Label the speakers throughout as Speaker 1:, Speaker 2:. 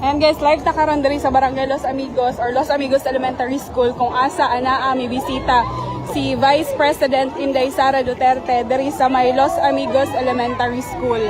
Speaker 1: And guys, live ta karon diri sa Barangay Los Amigos or Los Amigos Elementary School kung asa ana mi bisita si Vice President Inday Sara Duterte diri sa may Los Amigos Elementary School.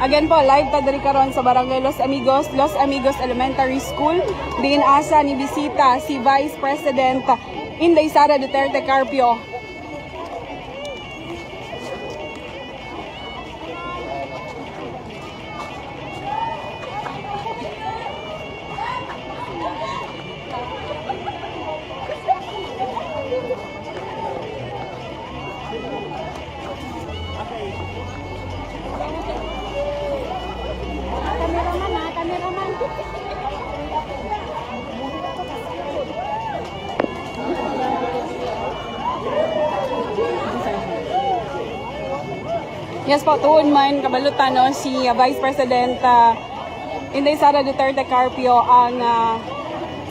Speaker 1: Again po, live ta diri karon sa Barangay Los Amigos, Los Amigos Elementary School. Diin asa ni bisita si Vice President Inday Sara Duterte Carpio.
Speaker 2: Kameraman ha, kameraman.
Speaker 1: Yes po, tuon man kabalutan no, si uh, Vice President uh, Inday Sara Duterte Carpio ang uh,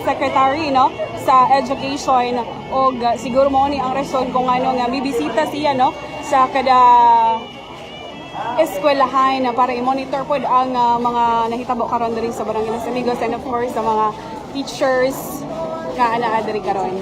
Speaker 1: secretary no? Sa education. O siguro mo ni ang rason kung ano nga bibisita siya no sa kada eskwelahan na para i-monitor po ang uh, mga nahitabo karon diri sa Barangay Los Amigos and of course sa mga teachers nga anaa diri karon.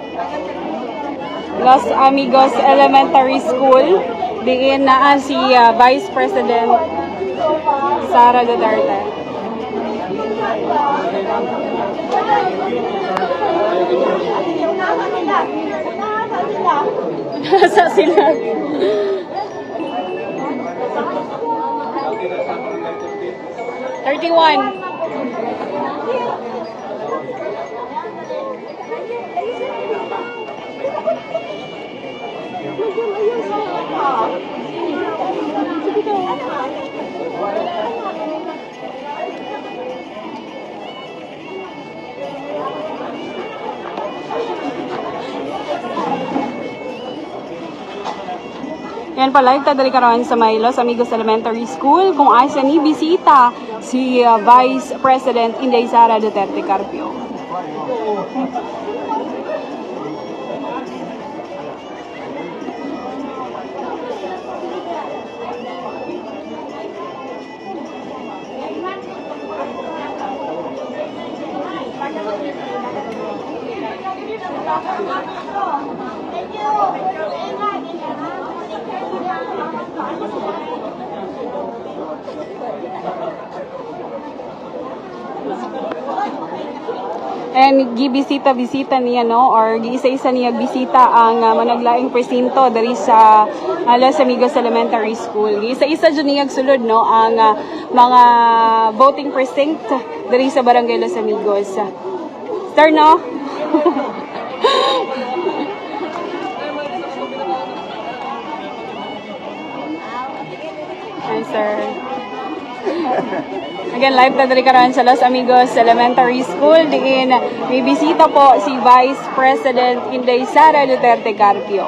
Speaker 1: Los Amigos Elementary School. Diin naa si uh, Vice President Sara Duterte. Nasa sila. Thirty-one. Yan pa live ta diri karon sa may Los Amigos Elementary School kung asa ni bisita si uh, Vice President Inday Sara Duterte Carpio. And gibisita-bisita niya no or giisa-isa niya bisita ang uh, managlaing presinto diri sa uh, Los Amigos Elementary School. Giisa-isa jud niya sulod no ang uh, mga voting precinct diri sa Barangay Los Amigos. Sir no? Sir. Again, live na dali karon sa Los Amigos Elementary School. Diin, may bisita po si Vice President Inday Sara Duterte Carpio.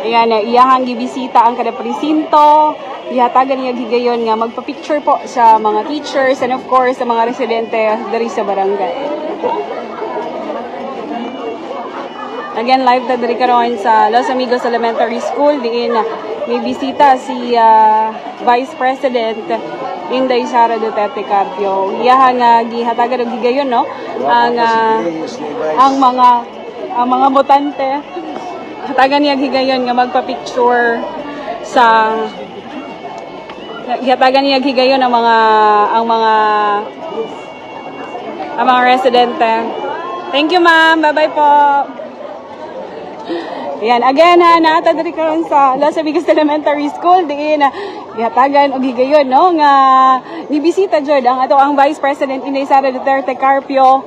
Speaker 1: Ayan, iyahang gibisita ang kada presinto. Ihatagan niya gigayon nga magpa-picture po sa mga teachers and of course sa mga residente dari sa barangay. Again, live ta diri karon sa Los Amigos Elementary School. Diin, may bisita si ah, Vice President Inday Sara Duterte Carpio. Iyahan nga gihatagan og gigayon no ang ah, ang mga ang mga botante hatagan niya higayon nga magpa-picture sa hatagan niya higayon ang mga ang mga ang mga residente. Thank you, ma'am. Bye-bye po. Yan, again ha, naata diri karon sa Los Amigos Elementary School diin na gihatagan og higayon no? Nga nibisita jud ang ato ang Vice President Inday Sara Duterte Carpio.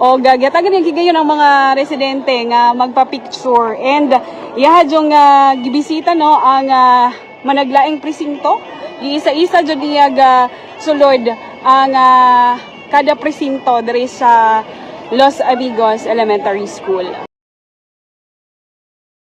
Speaker 1: O gagatagan yung higayon ang mga residente nga magpa-picture. And iha jung nga gibisita no ang ah, managlaing presinto. Giisa-isa jud niya ga sulod ang ah, kada presinto diri sa Los Amigos Elementary School.